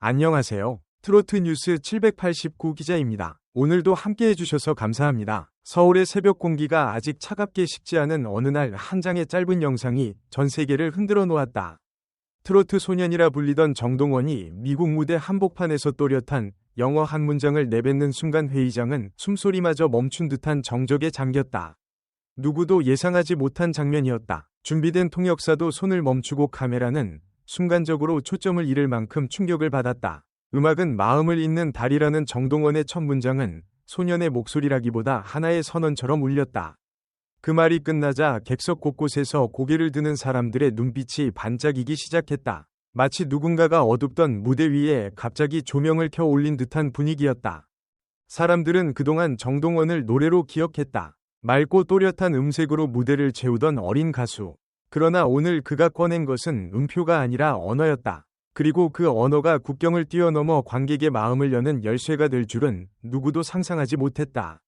안녕하세요. 트로트 뉴스 789 기자입니다. 오늘도 함께 해주셔서 감사합니다. 서울의 새벽 공기가 아직 차갑게 식지 않은 어느 날 한 장의 짧은 영상이 전 세계를 흔들어 놓았다. 트로트 소년이라 불리던 정동원이 미국 무대 한복판에서 또렷한 영어 한 문장을 내뱉는 순간 회의장은 숨소리마저 멈춘 듯한 정적에 잠겼다. 누구도 예상하지 못한 장면이었다. 준비된 통역사도 손을 멈추고 카메라는 순간적으로 초점을 잃을 만큼 충격을 받았다. 음악은 마음을 잇는 달이라는 정동원의 첫 문장은 소년의 목소리라기보다 하나의 선언처럼 울렸다. 그 말이 끝나자 객석 곳곳에서 고개를 드는 사람들의 눈빛이 반짝이기 시작했다. 마치 누군가가 어둡던 무대 위에 갑자기 조명을 켜 올린 듯한 분위기였다. 사람들은 그동안 정동원을 노래로 기억했다. 맑고 또렷한 음색으로 무대를 채우던 어린 가수. 그러나 오늘 그가 꺼낸 것은 음표가 아니라 언어였다. 그리고 그 언어가 국경을 뛰어넘어 관객의 마음을 여는 열쇠가 될 줄은 누구도 상상하지 못했다.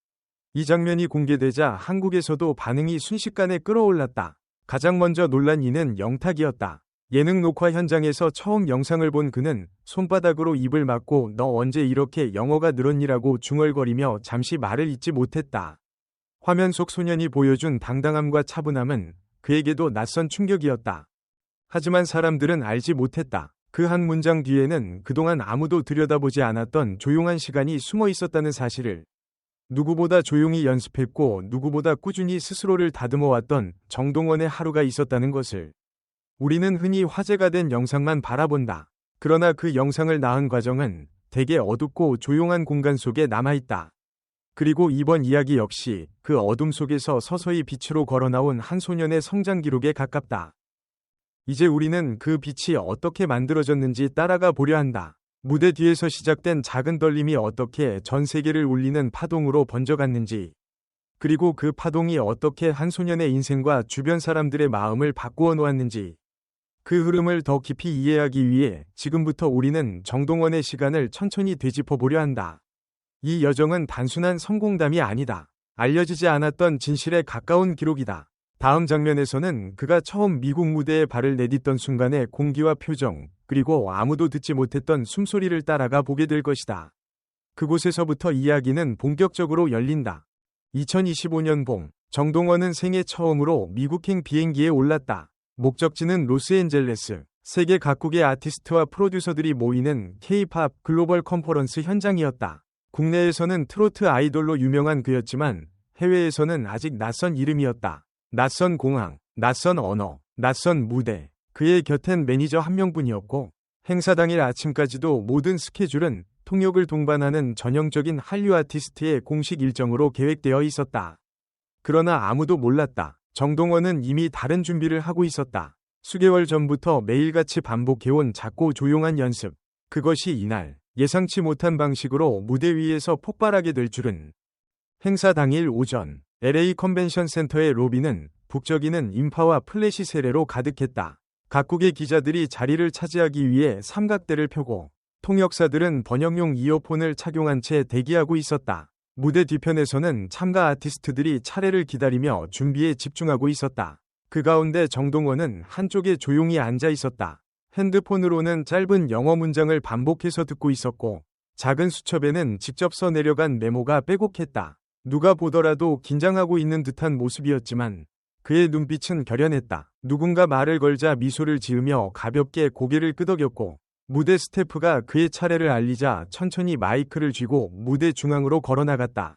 이 장면이 공개되자 한국에서도 반응이 순식간에 끌어올랐다. 가장 먼저 논란 이는 영탁이었다. 예능 녹화 현장에서 처음 영상을 본 그는 손바닥으로 입을 막고 너 언제 이렇게 영어가 늘었니라고 중얼거리며 잠시 말을 잇지 못했다. 화면 속 소년이 보여준 당당함과 차분함은 그에게도 낯선 충격이었다. 하지만 사람들은 알지 못했다. 그 한 문장 뒤에는 그동안 아무도 들여다보지 않았던 조용한 시간이 숨어 있었다는 사실을 누구보다 조용히 연습했고 누구보다 꾸준히 스스로를 다듬어 왔던 정동원의 하루가 있었다는 것을 우리는 흔히 화제가 된 영상만 바라본다. 그러나 그 영상을 낳은 과정은 되게 어둡고 조용한 공간 속에 남아있다. 그리고 이번 이야기 역시 그 어둠 속에서 서서히 빛으로 걸어나온 한 소년의 성장 기록에 가깝다. 이제 우리는 그 빛이 어떻게 만들어졌는지 따라가 보려 한다. 무대 뒤에서 시작된 작은 떨림이 어떻게 전 세계를 울리는 파동으로 번져갔는지, 그리고 그 파동이 어떻게 한 소년의 인생과 주변 사람들의 마음을 바꾸어 놓았는지, 그 흐름을 더 깊이 이해하기 위해 지금부터 우리는 정동원의 시간을 천천히 되짚어 보려 한다. 이 여정은 단순한 성공담이 아니다. 알려지지 않았던 진실에 가까운 기록이다. 다음 장면에서는 그가 처음 미국 무대에 발을 내딛던 순간의 공기와 표정, 그리고 아무도 듣지 못했던 숨소리를 따라가 보게 될 것이다. 그곳에서부터 이야기는 본격적으로 열린다. 2025년 봄, 정동원은 생애 처음으로 미국행 비행기에 올랐다. 목적지는 로스앤젤레스. 세계 각국의 아티스트와 프로듀서들이 모이는 K-팝 글로벌 컨퍼런스 현장이었다. 국내에서는 트로트 아이돌로 유명한 그였지만 해외에서는 아직 낯선 이름이었다. 낯선 공항, 낯선 언어, 낯선 무대. 그의 곁엔 매니저 한 명뿐이었고 행사 당일 아침까지도 모든 스케줄은 통역을 동반하는 전형적인 한류 아티스트의 공식 일정으로 계획되어 있었다. 그러나 아무도 몰랐다. 정동원은 이미 다른 준비를 하고 있었다. 수개월 전부터 매일같이 반복해온 작고 조용한 연습. 그것이 이날 예상치 못한 방식으로 무대 위에서 폭발하게 될 줄은. 행사 당일 오전 LA 컨벤션 센터의 로비는 북적이는 인파와 플래시 세례로 가득했다. 각국의 기자들이 자리를 차지하기 위해 삼각대를 펴고 통역사들은 번역용 이어폰을 착용한 채 대기하고 있었다. 무대 뒤편에서는 참가 아티스트들이 차례를 기다리며 준비에 집중하고 있었다. 그 가운데 정동원은 한쪽에 조용히 앉아 있었다. 핸드폰으로는 짧은 영어 문장을 반복해서 듣고 있었고 작은 수첩에는 직접 써 내려간 메모가 빼곡했다. 누가 보더라도 긴장하고 있는 듯한 모습이었지만 그의 눈빛은 결연했다. 누군가 말을 걸자 미소를 지으며 가볍게 고개를 끄덕였고 무대 스태프가 그의 차례를 알리자 천천히 마이크를 쥐고 무대 중앙으로 걸어나갔다.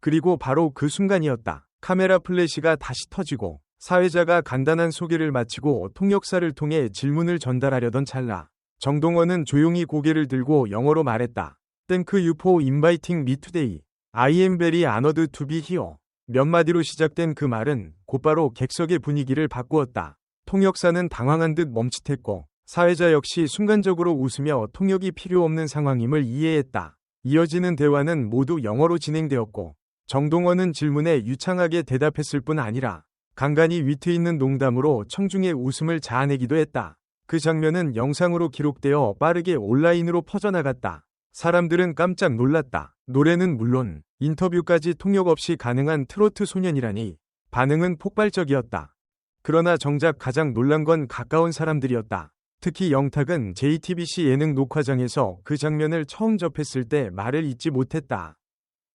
그리고 바로 그 순간이었다. 카메라 플래시가 다시 터지고 사회자가 간단한 소개를 마치고 통역사를 통해 질문을 전달하려던 찰나 정동원은 조용히 고개를 들고 영어로 말했다. 땡크 유포 인바이팅 미 투데이. I am very honored to be here. 몇 마디로 시작된 그 말은 곧바로 객석의 분위기를 바꾸었다. 통역사는 당황한 듯 멈칫했고 사회자 역시 순간적으로 웃으며 통역이 필요 없는 상황임을 이해했다. 이어지는 대화는 모두 영어로 진행되었고 정동원은 질문에 유창하게 대답했을 뿐 아니라 간간히 위트 있는 농담으로 청중의 웃음을 자아내기도 했다. 그 장면은 영상으로 기록되어 빠르게 온라인으로 퍼져나갔다. 사람들은 깜짝 놀랐다. 노래는 물론 인터뷰까지 통역 없이 가능한 트로트 소년이라니 반응은 폭발적이었다. 그러나 정작 가장 놀란 건 가까운 사람들이었다. 특히 영탁은 JTBC 예능 녹화장에서 그 장면을 처음 접했을 때 말을 잇지 못했다.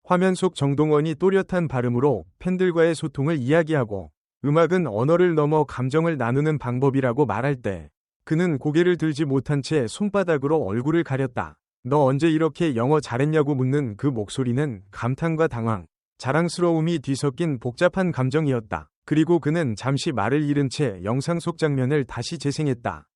화면 속 정동원이 또렷한 발음으로 팬들과의 소통을 이야기하고 음악은 언어를 넘어 감정을 나누는 방법이라고 말할 때 그는 고개를 들지 못한 채 손바닥으로 얼굴을 가렸다. 너 언제 이렇게 영어 잘했냐고 묻는 그 목소리는 감탄과 당황, 자랑스러움이 뒤섞인 복잡한 감정이었다. 그리고 그는 잠시 말을 잃은 채 영상 속 장면을 다시 재생했다.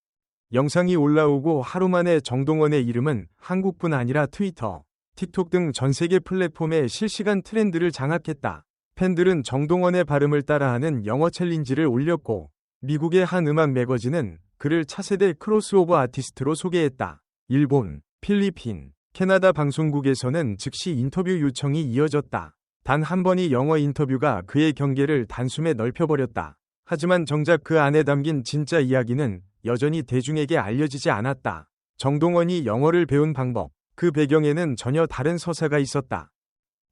영상이 올라오고 하루 만에 정동원의 이름은 한국뿐 아니라 트위터, 틱톡 등 전 세계 플랫폼의 실시간 트렌드를 장악했다. 팬들은 정동원의 발음을 따라하는 영어 챌린지를 올렸고 미국의 한 음악 매거진은 그를 차세대 크로스오버 아티스트로 소개했다. 일본, 필리핀, 캐나다 방송국에서는 즉시 인터뷰 요청이 이어졌다. 단 한 번이 영어 인터뷰가 그의 경계를 단숨에 넓혀버렸다. 하지만 정작 그 안에 담긴 진짜 이야기는 여전히 대중에게 알려지지 않았다. 정동원이 영어를 배운 방법, 그 배경에는 전혀 다른 서사가 있었다.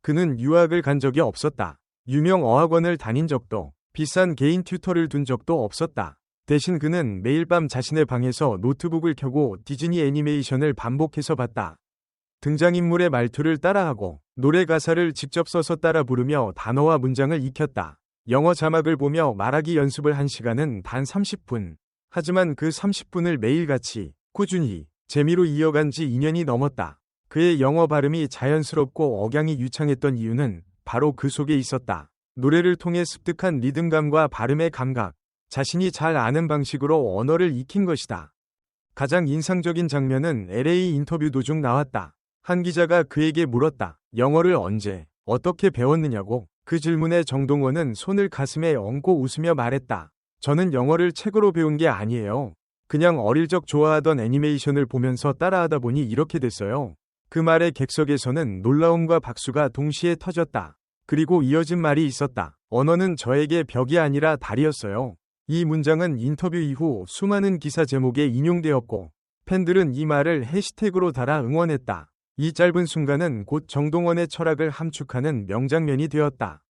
그는 유학을 간 적이 없었다. 유명 어학원을 다닌 적도, 비싼 개인 튜터를 둔 적도 없었다. 대신 그는 매일 밤 자신의 방에서 노트북을 켜고 디즈니 애니메이션을 반복해서 봤다. 등장인물의 말투를 따라하고 노래 가사를 직접 써서 따라 부르며 단어와 문장을 익혔다. 영어 자막을 보며 말하기 연습을 한 시간은 단 30분. 하지만 그 30분을 매일같이 꾸준히 재미로 이어간 지 2년이 넘었다. 그의 영어 발음이 자연스럽고 억양이 유창했던 이유는 바로 그 속에 있었다. 노래를 통해 습득한 리듬감과 발음의 감각, 자신이 잘 아는 방식으로 언어를 익힌 것이다. 가장 인상적인 장면은 LA 인터뷰 도중 나왔다. 한 기자가 그에게 물었다. 영어를 언제, 어떻게 배웠느냐고. 그 질문에 정동원은 손을 가슴에 얹고 웃으며 말했다. 저는 영어를 책으로 배운 게 아니에요. 그냥 어릴 적 좋아하던 애니메이션을 보면서 따라하다 보니 이렇게 됐어요. 그 말에 객석에서는 놀라움과 박수가 동시에 터졌다. 그리고 이어진 말이 있었다. 언어는 저에게 벽이 아니라 달이었어요. 이 문장은 인터뷰 이후 수많은 기사 제목에 인용되었고 팬들은 이 말을 해시태그로 달아 응원했다. 이 짧은 순간은 곧 정동원의 철학을 함축하는 명장면이 되었다.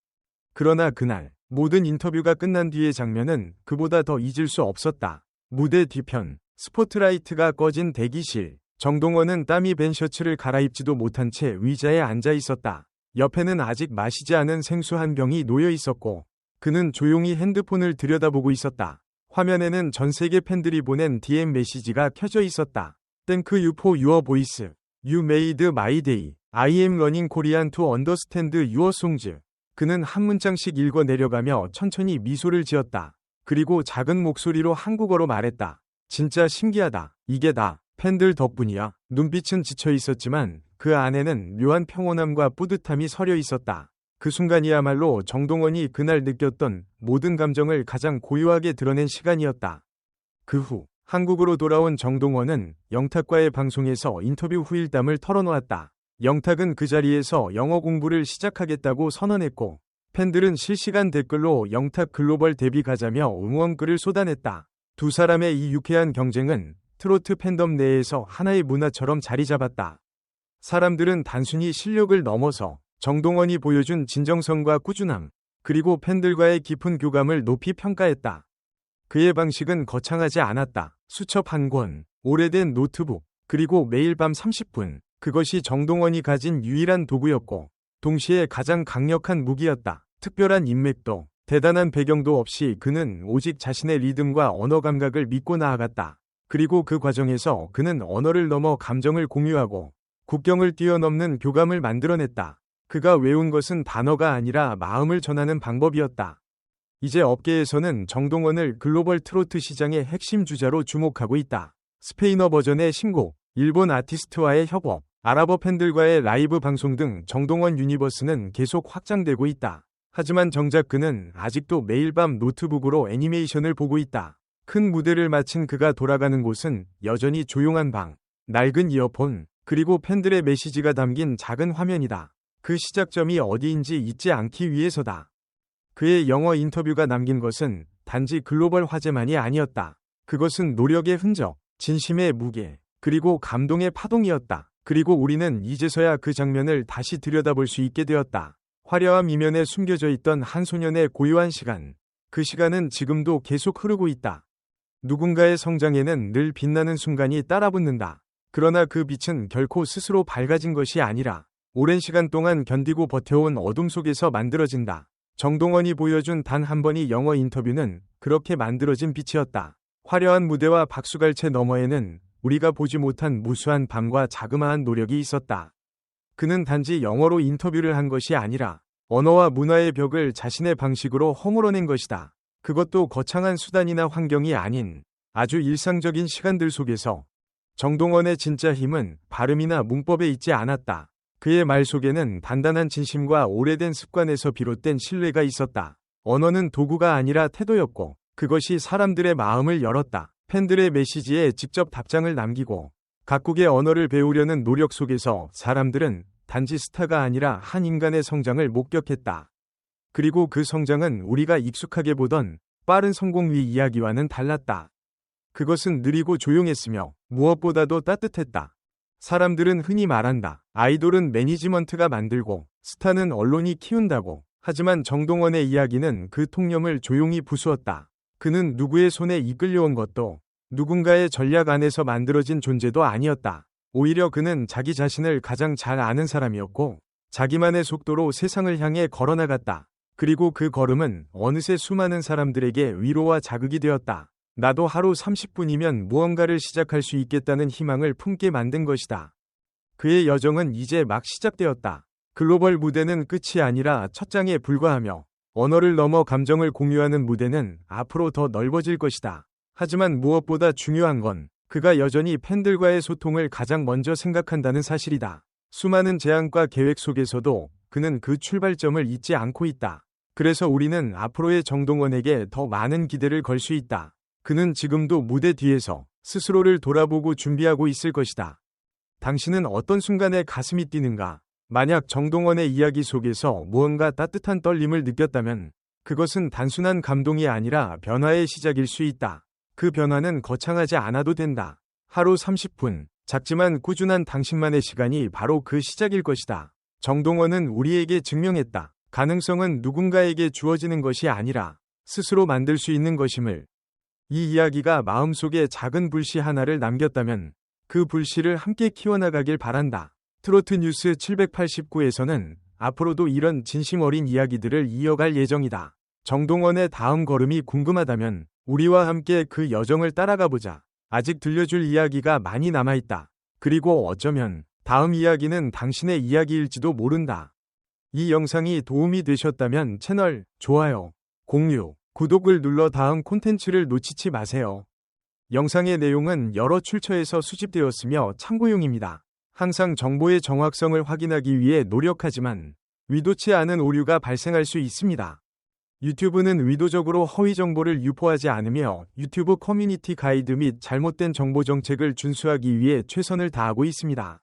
그러나 그날 모든 인터뷰가 끝난 뒤의 장면은 그보다 더 잊을 수 없었다. 무대 뒤편, 스포트라이트가 꺼진 대기실. 정동원은 땀이 밴 셔츠를 갈아입지도 못한 채 의자에 앉아 있었다. 옆에는 아직 마시지 않은 생수 한 병이 놓여 있었고, 그는 조용히 핸드폰을 들여다보고 있었다. 화면에는 전 세계 팬들이 보낸 DM 메시지가 켜져 있었다. You for your voice. You made my day. I am running Korean to understand your songs. 그는 한 문장씩 읽어 내려가며 천천히 미소를 지었다. 그리고 작은 목소리로 한국어로 말했다. 진짜 신기하다. 이게 다 팬들 덕분이야. 눈빛은 지쳐 있었지만 그 안에는 묘한 평온함과 뿌듯함이 서려 있었다. 그 순간이야말로 정동원이 그날 느꼈던 모든 감정을 가장 고요하게 드러낸 시간이었다. 그 후 한국으로 돌아온 정동원은 영탁과의 방송에서 인터뷰 후일담을 털어놓았다. 영탁은 그 자리에서 영어 공부를 시작하겠다고 선언했고 팬들은 실시간 댓글로 영탁 글로벌 데뷔 가자며 응원글을 쏟아냈다. 두 사람의 이 유쾌한 경쟁은 트로트 팬덤 내에서 하나의 문화처럼 자리 잡았다. 사람들은 단순히 실력을 넘어서 정동원이 보여준 진정성과 꾸준함, 그리고 팬들과의 깊은 교감을 높이 평가했다. 그의 방식은 거창하지 않았다. 수첩 한 권, 오래된 노트북, 그리고 매일 밤 30분, 그것이 정동원이 가진 유일한 도구였고 동시에 가장 강력한 무기였다. 특별한 인맥도 대단한 배경도 없이 그는 오직 자신의 리듬과 언어 감각을 믿고 나아갔다. 그리고 그 과정에서 그는 언어를 넘어 감정을 공유하고 국경을 뛰어넘는 교감을 만들어냈다. 그가 외운 것은 단어가 아니라 마음을 전하는 방법이었다. 이제 업계에서는 정동원을 글로벌 트로트 시장의 핵심 주자로 주목하고 있다. 스페인어 버전의 신곡, 일본 아티스트와의 협업, 아랍어 팬들과의 라이브 방송 등 정동원 유니버스는 계속 확장되고 있다. 하지만 정작 그는 아직도 매일 밤 노트북으로 애니메이션을 보고 있다. 큰 무대를 마친 그가 돌아가는 곳은 여전히 조용한 방, 낡은 이어폰, 그리고 팬들의 메시지가 담긴 작은 화면이다. 그 시작점이 어디인지 잊지 않기 위해서다. 그의 영어 인터뷰가 남긴 것은 단지 글로벌 화제만이 아니었다. 그것은 노력의 흔적, 진심의 무게, 그리고 감동의 파동이었다. 그리고 우리는 이제서야 그 장면을 다시 들여다볼 수 있게 되었다. 화려함 이면에 숨겨져 있던 한 소년의 고요한 시간. 그 시간은 지금도 계속 흐르고 있다. 누군가의 성장에는 늘 빛나는 순간이 따라붙는다. 그러나 그 빛은 결코 스스로 밝아진 것이 아니라 오랜 시간 동안 견디고 버텨온 어둠 속에서 만들어진다. 정동원이 보여준 단 한 번의 영어 인터뷰는 그렇게 만들어진 빛이었다. 화려한 무대와 박수갈채 너머에는 우리가 보지 못한 무수한 밤과 자그마한 노력이 있었다. 그는 단지 영어로 인터뷰를 한 것이 아니라 언어와 문화의 벽을 자신의 방식으로 허물어낸 것이다. 그것도 거창한 수단이나 환경이 아닌 아주 일상적인 시간들 속에서 정동원의 진짜 힘은 발음이나 문법에 있지 않았다. 그의 말 속에는 단단한 진심과 오래된 습관에서 비롯된 신뢰가 있었다. 언어는 도구가 아니라 태도였고 그것이 사람들의 마음을 열었다. 팬들의 메시지에 직접 답장을 남기고 각국의 언어를 배우려는 노력 속에서 사람들은 단지 스타가 아니라 한 인간의 성장을 목격했다. 그리고 그 성장은 우리가 익숙하게 보던 빠른 성공 위 이야기와는 달랐다. 그것은 느리고 조용했으며 무엇보다도 따뜻했다. 사람들은 흔히 말한다. 아이돌은 매니지먼트가 만들고 스타는 언론이 키운다고. 하지만 정동원의 이야기는 그 통념을 조용히 부수었다. 그는 누구의 손에 이끌려온 것도 누군가의 전략 안에서 만들어진 존재도 아니었다. 오히려 그는 자기 자신을 가장 잘 아는 사람이었고 자기만의 속도로 세상을 향해 걸어나갔다. 그리고 그 걸음은 어느새 수많은 사람들에게 위로와 자극이 되었다. 나도 하루 30분이면 무언가를 시작할 수 있겠다는 희망을 품게 만든 것이다. 그의 여정은 이제 막 시작되었다. 글로벌 무대는 끝이 아니라 첫 장에 불과하며 언어를 넘어 감정을 공유하는 무대는 앞으로 더 넓어질 것이다. 하지만 무엇보다 중요한 건 그가 여전히 팬들과의 소통을 가장 먼저 생각한다는 사실이다. 수많은 제안과 계획 속에서도 그는 그 출발점을 잊지 않고 있다. 그래서 우리는 앞으로의 정동원에게 더 많은 기대를 걸 수 있다. 그는 지금도 무대 뒤에서 스스로를 돌아보고 준비하고 있을 것이다. 당신은 어떤 순간에 가슴이 뛰는가? 만약 정동원의 이야기 속에서 무언가 따뜻한 떨림을 느꼈다면 그것은 단순한 감동이 아니라 변화의 시작일 수 있다. 그 변화는 거창하지 않아도 된다. 하루 30분, 작지만 꾸준한 당신만의 시간이 바로 그 시작일 것이다. 정동원은 우리에게 증명했다. 가능성은 누군가에게 주어지는 것이 아니라 스스로 만들 수 있는 것임을. 이 이야기가 마음속에 작은 불씨 하나를 남겼다면 그 불씨를 함께 키워나가길 바란다. 트로트 뉴스 789에서는 앞으로도 이런 진심 어린 이야기들을 이어갈 예정이다. 정동원의 다음 걸음이 궁금하다면 우리와 함께 그 여정을 따라가 보자. 아직 들려줄 이야기가 많이 남아있다. 그리고 어쩌면 다음 이야기는 당신의 이야기일지도 모른다. 이 영상이 도움이 되셨다면 채널 좋아요, 공유, 구독을 눌러 다음 콘텐츠를 놓치지 마세요. 영상의 내용은 여러 출처에서 수집되었으며 참고용입니다. 항상 정보의 정확성을 확인하기 위해 노력하지만 위도치 않은 오류가 발생할 수 있습니다. 유튜브는 의도적으로 허위 정보를 유포하지 않으며 유튜브 커뮤니티 가이드 및 잘못된 정보 정책을 준수하기 위해 최선을 다하고 있습니다.